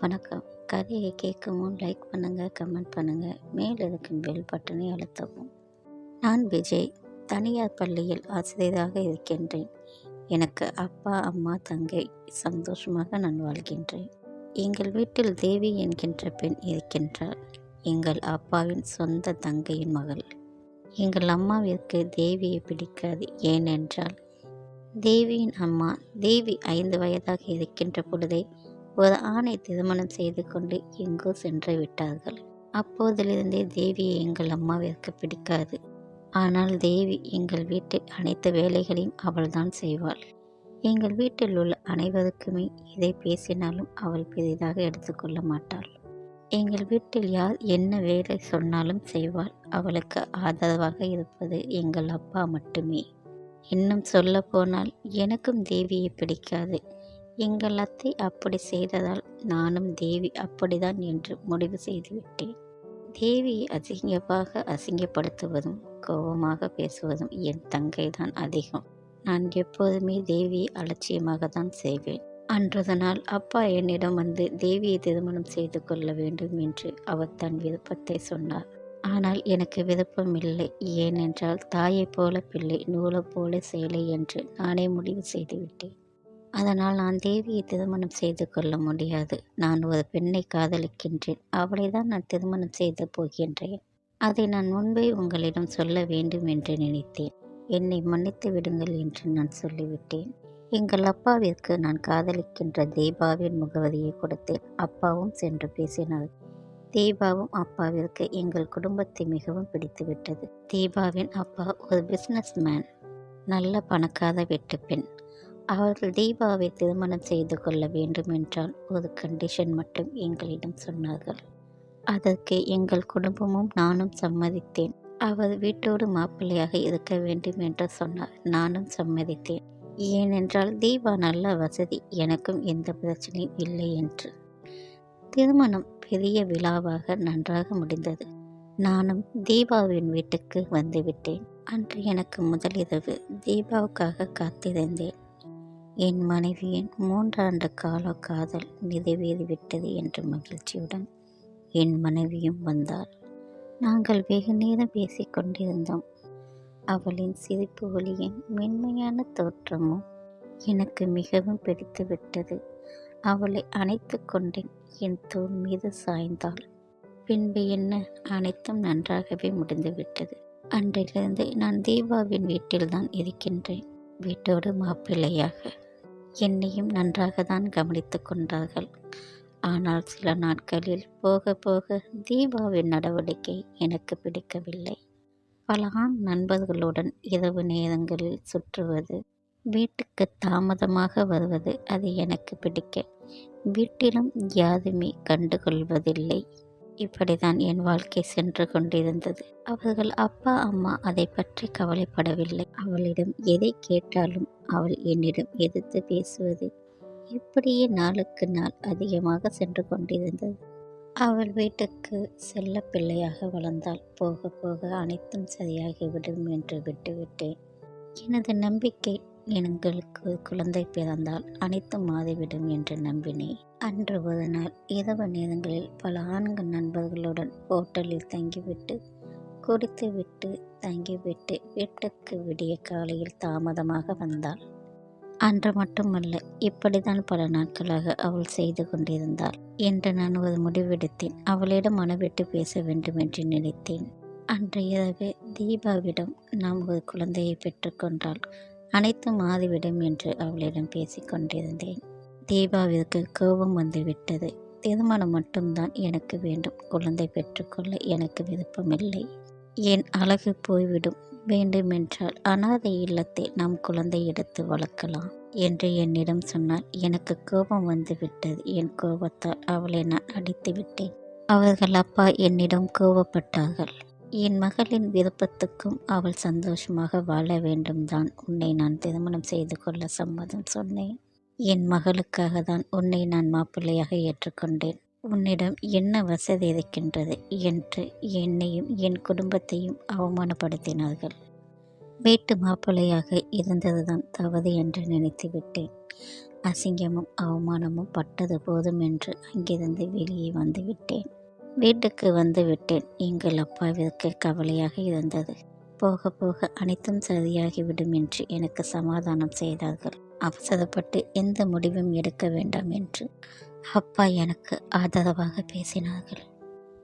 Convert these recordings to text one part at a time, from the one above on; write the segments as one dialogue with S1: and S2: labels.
S1: வணக்கம். கதையை கேட்கும் முன் லைக் பண்ணுங்கள் கமெண்ட் பண்ணுங்கள் மேல் இருக்கும் பெல் பட்டனை அழுத்தவும். நான் விஜய் தனியார் பள்ளியில் ஆசிரியராக இருக்கின்றேன். எனக்கு அப்பா அம்மா தங்கை சந்தோஷமாக நான் வாழ்கின்றேன். எங்கள் வீட்டில் தேவி என்கின்ற பெண் இருக்கின்றார் எங்கள் அப்பாவின் சொந்த தங்கையின் மகள். எங்கள் அம்மாவிற்கு தேவியை பிடிக்காது ஏனென்றால் தேவியின் அம்மா தேவி ஐந்து வயதாக இருக்கின்ற பொழுதே ஒரு ஆணை திருமணம் செய்து கொண்டு எங்கோ சென்று விட்டார்கள். அப்போதிலிருந்தே தேவியை எங்கள் அம்மாவிற்கு பிடிக்காது. ஆனால் தேவி எங்கள் வீட்டில் அனைத்து வேலைகளையும் அவள்தான் செய்வாள். எங்கள் வீட்டில் உள்ள அனைவருக்குமே இதை பேசினாலும் அவள் பெரிதாக எடுத்துக்கொள்ள மாட்டாள். எங்கள் வீட்டில் யார் என்ன வேலை சொன்னாலும் செய்வாள். அவளுக்கு ஆதரவாக இருப்பது எங்கள் அப்பா மட்டுமே. இன்னும் சொல்ல போனால் எனக்கும் தேவியை பிடிக்காது. எங்கள் அத்தை அப்படி செய்ததால் நானும் தேவி அப்படிதான் என்று முடிவு செய்துவிட்டேன். தேவியை அசிங்கமாக அசிங்கப்படுத்துவதும் கோபமாக பேசுவதும் என் தங்கை தான் அதிகம். நான் எப்போதுமே தேவியை அலட்சியமாக தான் செய்வேன். அன்றது நாள் அப்பா என்னிடம் வந்து தேவியை திருமணம் செய்து கொள்ள வேண்டும் என்று அவர் தன் விருப்பத்தை சொன்னார். ஆனால் எனக்கு விருப்பம் இல்லை. ஏனென்றால் தாயைப் போல பிள்ளை நூலைப் போல செயலை என்று நானே முடிவு செய்துவிட்டேன். அதனால் நான் தேவியை திருமணம் செய்து கொள்ள முடியாது. நான் ஒரு பெண்ணை காதலிக்கின்றேன். அவளை தான் நான் திருமணம் செய்து போகின்றேன். அதை நான் முன்பே உங்களிடம் சொல்ல வேண்டும் என்று நினைத்தேன். என்னை மன்னித்து விடுங்கள் என்று நான் சொல்லிவிட்டேன். எங்கள் அப்பாவிற்கு நான் காதலிக்கின்ற தீபாவின் முகவரியை கொடுத்தேன். அப்பாவும் சென்று பேசினார். தீபாவும் அப்பாவிற்கு எங்கள் குடும்பத்தை மிகவும் பிடித்துவிட்டது. தீபாவின் அப்பா ஒரு பிஸ்னஸ் மேன் நல்ல பணக்கார வெட்டு பெண் அவர்கள் தீபாவை திருமணம் செய்து கொள்ள வேண்டும் என்றால் ஒரு கண்டிஷன் மட்டும் எங்களிடம் சொன்னார்கள். அதற்கு எங்கள் குடும்பமும் நானும் சம்மதித்தேன். அவர் வீட்டோடு மாப்பிள்ளையாக இருக்க வேண்டும் என்று சொன்னார். நானும் சம்மதித்தேன். ஏனென்றால் தீபா நல்ல வசதி எனக்கும் எந்த பிரச்சனையும் இல்லை என்று. திருமணம் பெரிய விழாவாக நன்றாக முடிந்தது. நானும் தீபாவின் வீட்டுக்கு வந்துவிட்டேன் அன்று எனக்கு முதலிரவு தீபாவுக்காக காத்திருந்தேன். என் மனைவியின் மூன்றாண்டு கால காதல் நிறைவேறிவிட்டது என்ற மகிழ்ச்சியுடன் என் மனைவியும் வந்தாள் நாங்கள் வெகு நேரம் பேசிக்கொண்டிருந்தோம் அவளின் சிரிப்பு ஒளியின் மென்மையான தோற்றமும் எனக்கு மிகவும் பிடித்துவிட்டது. அவளை அணைத்து கொண்டேன். என் தோல் மீது சாய்ந்தாள். பின்பு என்ன? அனைத்தும் நன்றாகவே முடிந்துவிட்டது. அன்றிலிருந்து நான் தீபாவின் வீட்டில்தான் இருக்கின்றேன். வீட்டோடு மாப்பிள்ளையாக என்னையும் நன்றாக தான் கவனித்து கொண்டார்கள். ஆனால் சில நாட்களில் போக போக தீபாவின் நடவடிக்கை எனக்கு பிடிக்கவில்லை. பல ஆண் நண்பர்களுடன் இரவு நேரங்களில் சுற்றுவது வீட்டுக்கு தாமதமாக வருவது அது எனக்கு பிடிக்க. வீட்டிலும் யாருமே கண்டுகொள்வதில்லை. இப்படிதான் என் வாழ்க்கை சென்று கொண்டிருந்தது. அவர்கள் அப்பா அம்மா அதை பற்றி கவலைப்படவில்லை. அவளிடம் எதை கேட்டாலும் அவள் என்னிடம் எதிர்த்து பேசுவது இப்படியே நாளுக்கு நாள் அதிகமாக சென்று கொண்டிருந்தது. அவள் வீட்டுக்கு செல்ல பிள்ளையாக வளர்ந்தால் போக போக அனைத்தும் சரியாகிவிடும் என்று விட்டுவிட்டேன். எனது நம்பிக்கை எங்களுக்கு குழந்தை பிறந்தால் அனைத்தும் மாறிவிடும் என்று நம்பினேன். அன்று ஒரு நாள் இரவு நேரங்களில் பல ஆண்கள் நண்பர்களுடன் ஹோட்டலில் தங்கிவிட்டு குடித்துவிட்டு தங்கிவிட்டு வீட்டுக்கு விடிய காலையில் தாமதமாக வந்தாள். அன்று மட்டுமல்ல இப்படிதான் பல நாட்களாக அவள் செய்து கொண்டிருந்தாள் என்று நான் ஒரு முடிவெடுத்தேன். அவளிடம் மனவிட்டு பேச வேண்டும் என்று நினைத்தேன். அன்று இரவு தீபாவிடம் நாம் ஒரு குழந்தையை பெற்றுக்கொண்டால் அனைத்தும் மாறிவிடும் என்று அவளிடம் பேசிக்கொண்டிருந்தேன் தீபாவிற்கு கோபம் வந்துவிட்டது. திருமணம் மட்டும்தான் எனக்கு வேண்டும். குழந்தை பெற்றுக்கொள்ள எனக்கு விருப்பமில்லை. என் அழகு போய்விடும். வேண்டுமென்றால் அனாதை இல்லத்தை நாம் குழந்தை எடுத்து வளர்க்கலாம் என்று என்னிடம் சொன்னால் எனக்கு கோபம் வந்துவிட்டது. என் கோபத்தால் அவளை நான் அடித்து விட்டேன். அவர்கள் அப்பா என்னிடம் கோபப்பட்டார்கள். என் மகளின் விருப்பத்துக்கும் அவள் சந்தோஷமாக வாழ வேண்டும் தான் உன்னை நான் திருமணம் செய்து கொள்ள சம்மதம் சொன்னேன். என் மகளுக்காக தான் உன்னை நான் மாப்பிள்ளையாக ஏற்றுக்கொண்டேன். உன்னிடம் என்ன வசதி இருக்கின்றது என்று என்னையும் என் குடும்பத்தையும் அவமானப்படுத்தினார்கள். வீட்டு மாப்பிள்ளையாக இருந்ததுதான் தவறு என்று நினைத்து விட்டேன். அசிங்கமும் அவமானமும் பட்டது போதும் என்று அங்கிருந்து வெளியே வந்து விட்டேன். வீட்டுக்கு வந்து விட்டேன். எங்கள் அப்பாவிற்கு கவலையாக இருந்தது. போக போக அனைத்தும் சரியாகிவிடும் என்று எனக்கு சமாதானம் செய்தார்கள். அவசரப்பட்டு எந்த முடிவும் எடுக்க வேண்டாம் என்று அப்பா எனக்கு ஆதரவாக பேசினார்கள்.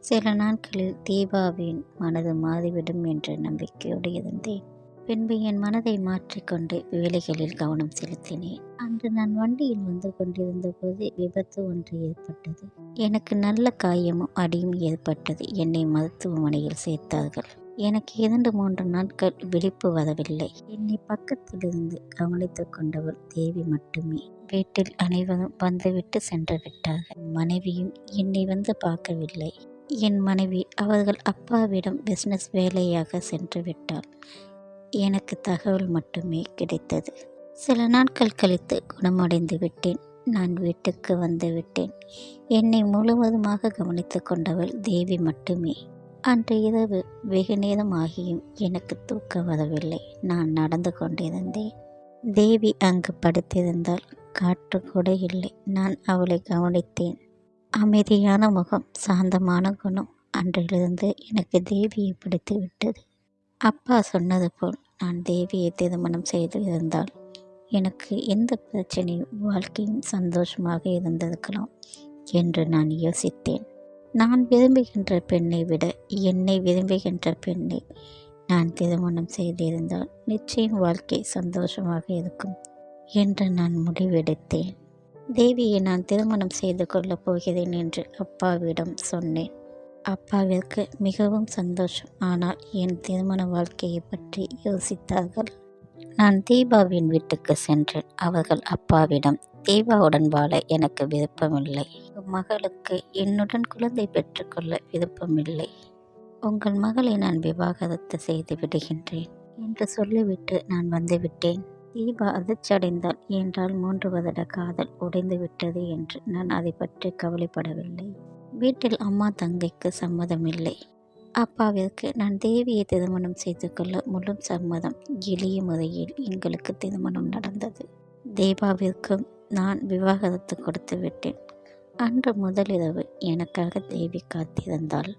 S1: சில நாட்களில் தீபாவின் மனது மாறிவிடும் என்ற நம்பிக்கையோடு இருந்தேன். பின்பு என் மனதை மாற்றிக்கொண்டு வேலைகளில் கவனம் செலுத்தினேன். அன்று நான் வண்டியில் வந்து கொண்டிருந்த போது விபத்து ஒன்று ஏற்பட்டது. எனக்கு நல்ல காயமும் அடியும் ஏற்பட்டது. என்னை மருத்துவமனையில் சேர்த்தார்கள். எனக்கு இரண்டு மூன்று நாட்கள் விழிப்பு வரவில்லை. என்னை பக்கத்திலிருந்து கவனித்துக் கொண்டவர் தேவி மட்டுமே. வீட்டில் அனைவரும் வந்துவிட்டு சென்று விட்டார்கள். மனைவியும் என்னை வந்து பார்க்கவில்லை. என் மனைவி அவர்கள் அப்பாவிடம் பிஸ்னஸ் வேலையாக சென்று விட்டாள். எனக்கு தகவல் மட்டுமே கிடைத்தது. சில நாட்கள் கழித்து குணமடைந்து விட்டேன். நான் வீட்டுக்கு வந்து விட்டேன். என்னை முழுவதுமாக கவனித்து கொண்டவள் தேவி மட்டுமே. அன்று இரவு வெகு நேரம் ஆகியும் எனக்கு தூக்கம் வரவில்லை. நான் நடந்து கொண்டிருந்தேன். தேவி அங்கு படுத்திருந்தால் காற்று கூட இல்லை. நான் அவளை கவனித்தேன். அமைதியான முகம் சாந்தமான குணம் அன்றிலிருந்து எனக்கு தேவியை பிடித்து விட்டது. அப்பா சொன்னது போல் நான் தேவியை திருமணம் செய்து இருந்தால் எனக்கு எந்த பிரச்சனையும் வாழ்க்கையும் சந்தோஷமாக இருந்திருக்கலாம் என்று நான் யோசித்தேன். நான் விரும்புகின்ற பெண்ணை விட என்னை விரும்புகின்ற பெண்ணை நான் திருமணம் செய்திருந்தால் நிச்சயம் வாழ்க்கை சந்தோஷமாக இருக்கும் என்று நான் முடிவெடுத்தேன். தேவியை நான் திருமணம் செய்து கொள்ளப் போகிறேன் என்று அப்பாவிடம் சொன்னேன். அப்பாவிற்கு மிகவும் சந்தோஷம். ஆனால் என் திருமண வாழ்க்கையை பற்றி யோசித்தார்கள். நான் தீபாவின் வீட்டுக்கு சென்றேன். அவர்கள் அப்பாவிடம் தீபாவுடன் வாழ எனக்கு விருப்பமில்லை. மகளுக்கு என்னுடன் குழந்தை பெற்றுக்கொள்ள விருப்பமில்லை. உங்கள் மகளை நான் விவாகரத்து செய்து விடுகின்றேன். என்று சொல்லிவிட்டு நான் வந்துவிட்டேன். தீபா அதிர்ச்சியடைந்தால் என்றால் மூன்று வருட காதல் உடைந்து விட்டது என்று நான் அதை பற்றி கவலைப்படவில்லை. வீட்டில் அம்மா தங்கைக்கு சம்மதமில்லை. அப்பாவிற்கு நான் தேவியை திருமணம் செய்து கொள்ள முழு சம்மதம் எளிய முறையில் எங்களுக்கு திருமணம் நடந்தது. தேவாவிற்கும் நான் விவாகரத்து கொடுத்து விட்டேன். அன்று முதலிரவு எனக்காக தேவி காத்திருந்தாள்.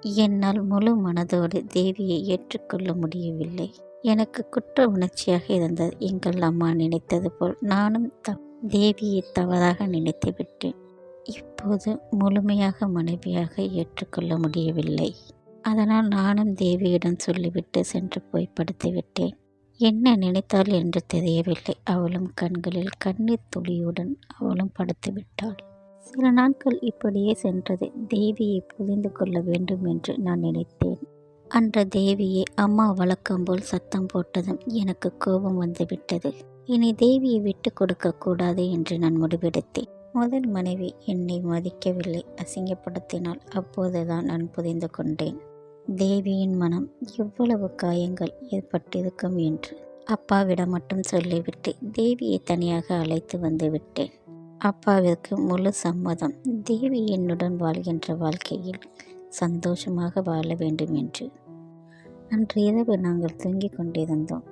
S1: என்னால் முழு மனதோடு தேவியை ஏற்றுக்கொள்ள முடியவில்லை. எனக்கு குற்ற உணர்ச்சியாக இருந்தது. எங்கள் அம்மா நினைத்தது போல் நானும் த தேவியை தவறாக நினைத்து விட்டேன். இப்போது முழுமையாக மனைவியாக ஏற்றுக்கொள்ள முடியவில்லை. அதனால் நானும் தேவியிடம் சொல்லிவிட்டு சென்று போய் படுத்துவிட்டேன். என்ன நினைத்தாள் என்று தெரியவில்லை. அவளும் கண்களில் கண்ணீர் துளியுடன் அவளும் படுத்து விட்டாள் சில நாட்கள் இப்படியே சென்றது. தேவியை புரிந்து கொள்ள வேண்டும் என்று நான் நினைத்தேன். அன்று தேவியை அம்மா வழக்கம் போல் சத்தம் போட்டதும் எனக்கு கோபம் வந்துவிட்டது. இனி தேவியை விட்டு கொடுக்க கூடாது என்று நான் முடிவெடுத்தேன். முதல் மனைவி என்னை மதிக்கவில்லை. அசிங்கப்படுத்தினால் அப்போதுதான் நான் புரிந்து கொண்டேன். தேவியின் மனம் எவ்வளவு காயங்கள் ஏற்பட்டிருக்கும் என்று அப்பாவிடம் மட்டும் சொல்லிவிட்டு தேவியை தனியாக அழைத்து வந்து விட்டேன். அப்பாவிற்கு முழு சம்மதம். தேவி என்னுடன் வாழ்கின்ற வாழ்க்கையில் சந்தோஷமாக வாழ வேண்டும் என்று. அன்று இரவு நாங்கள் தூங்கிக் கொண்டிருந்தோம்.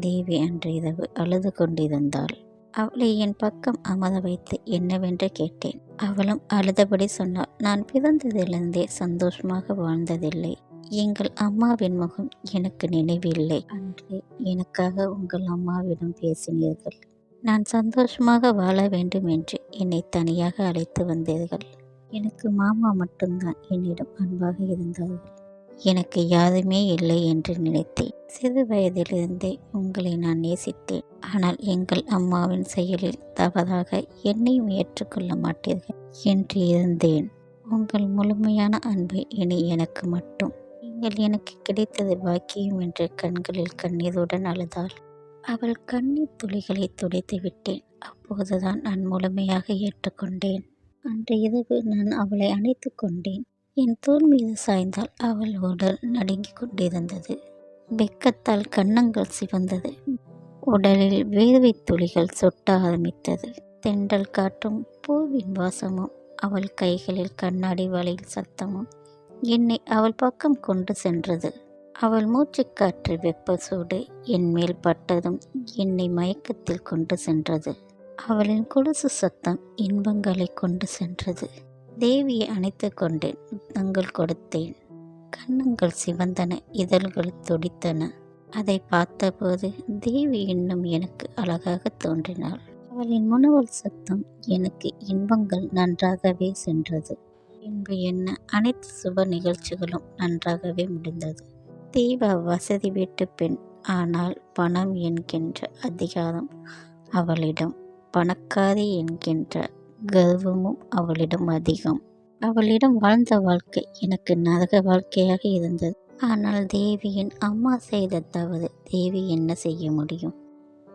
S1: தேவி அன்று இரவு அழுது கொண்டிருந்தாள். அவளை என் பக்கம் அமர வைத்து என்னவென்று கேட்டேன். அவளும் அழுதபடி சொன்னாள் நான் பிறந்ததிலிருந்தே சந்தோஷமாக வாழ்ந்ததில்லை. எங்கள் அம்மாவின் முகம் எனக்கு நினைவில்லை. அன்று எனக்காக உங்கள் அம்மாவிடம் பேசினீர்கள். நான் சந்தோஷமாக வாழ வேண்டும் என்று என்னை தனியாக அழைத்து வந்தீர்கள். எனக்கு மாமா மட்டும்தான் என்னிடம் அன்பாக இருந்தார்கள். எனக்கு யாருமே இல்லை என்று நினைத்தேன். சிறு வயதிலிருந்தே உங்களை நான் நேசித்தேன். ஆனால் எங்கள் அம்மாவின் செயலில் தவறாக என்னையும் ஏற்றுக்கொள்ள மாட்டீர்கள் என்று இருந்தேன். உங்கள் முழுமையான அன்பு இனி எனக்கு மட்டும். நீங்கள் எனக்கு கிடைத்தது பாக்கியம் என்று கண்களில் கண்ணீருடன் அழுதாள். அவள் கண்ணீர் துளிகளை துடைத்து விட்டேன். அப்போதுதான் நான் முழுமையாக ஏற்றுக்கொண்டேன். அன்று இரவு நான் அவளை அணைத்து கொண்டேன். என் தோல் மீது சாய்ந்தால் அவள் உடல் நடுங்கிக் கொண்டிருந்தது. வெக்கத்தால் கன்னங்கள் சிவந்தது. உடலில் வேர்வை துளிகள் சொட்ட ஆரம்பித்தது. தென்றல் காற்றும் பூவின் வாசமும் அவள் கைகளில் கண்ணாடி வலையில் சத்தமும் என்னை அவள் பக்கம் கொண்டு சென்றது. அவள் மூச்சுக்காற்று வெப்ப சூடு என் மேல் பட்டதும் என்னை மயக்கத்தில் கொண்டு சென்றது. அவளின் கொலுசு சத்தம் இன்பங்களை கொண்டு சென்றது. தேவியை அணைத்து கொண்டேன் முத்தங்கள் கொடுத்தேன். கண்ணங்கள் சிவந்தன இதழ்கள் துடித்தன. அதை பார்த்தபோது தேவி இன்னும் எனக்கு அழகாக தோன்றினாள். அவளின் முனவல் சத்தம் எனக்கு இன்பங்கள் நன்றாகவே சென்றது. பின்பு என்ன அனைத்து சுப நிகழ்ச்சிகளும் நன்றாகவே முடிந்தது. தீபா வசதி வீட்டு பெண் ஆனால் பணம் என்கின்ற அதிகாரம் அவளிடம் பணக்காரி என்கின்ற கர்வமும் அவளிடம் அதிகம். அவளிடம் வாழ்ந்த வாழ்க்கை எனக்கு நரக வாழ்க்கையாக இருந்தது. ஆனால் தேவியின் அம்மா செய்த தவறு தேவி என்ன செய்ய முடியும்?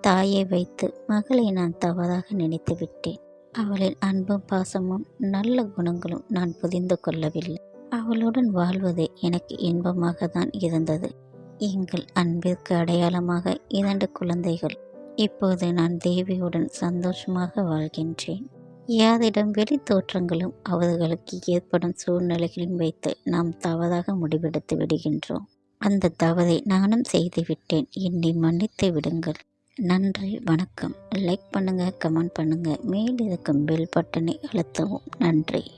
S1: தாயை வைத்து மகளை நான் தவறாக நினைத்து விட்டேன். அவளின் அன்பும் பாசமும் நல்ல குணங்களும் நான் புரிந்து கொள்ளவில்லை. அவளுடன் வாழ்வது எனக்கு இன்பமாக தான் இருந்தது. எங்கள் அன்பிற்கு அடையாளமாக இரண்டு குழந்தைகள். இப்போது நான் தேவியுடன் சந்தோஷமாக வாழ்கின்றேன். யாரிடம் வெளி தோற்றங்களும் அவர்களுக்கு ஏற்படும் சூழ்நிலைகளையும் வைத்து நாம் தவறாக முடிவெடுத்து விடுகின்றோம். அந்த தவறை நானும் செய்துவிட்டேன். என்னை மன்னித்து விடுங்கள். நன்றி. வணக்கம். லைக் பண்ணுங்கள் கமெண்ட் பண்ணுங்கள் மேல் இருக்கும் பெல் பட்டனை அழுத்தவும். நன்றி.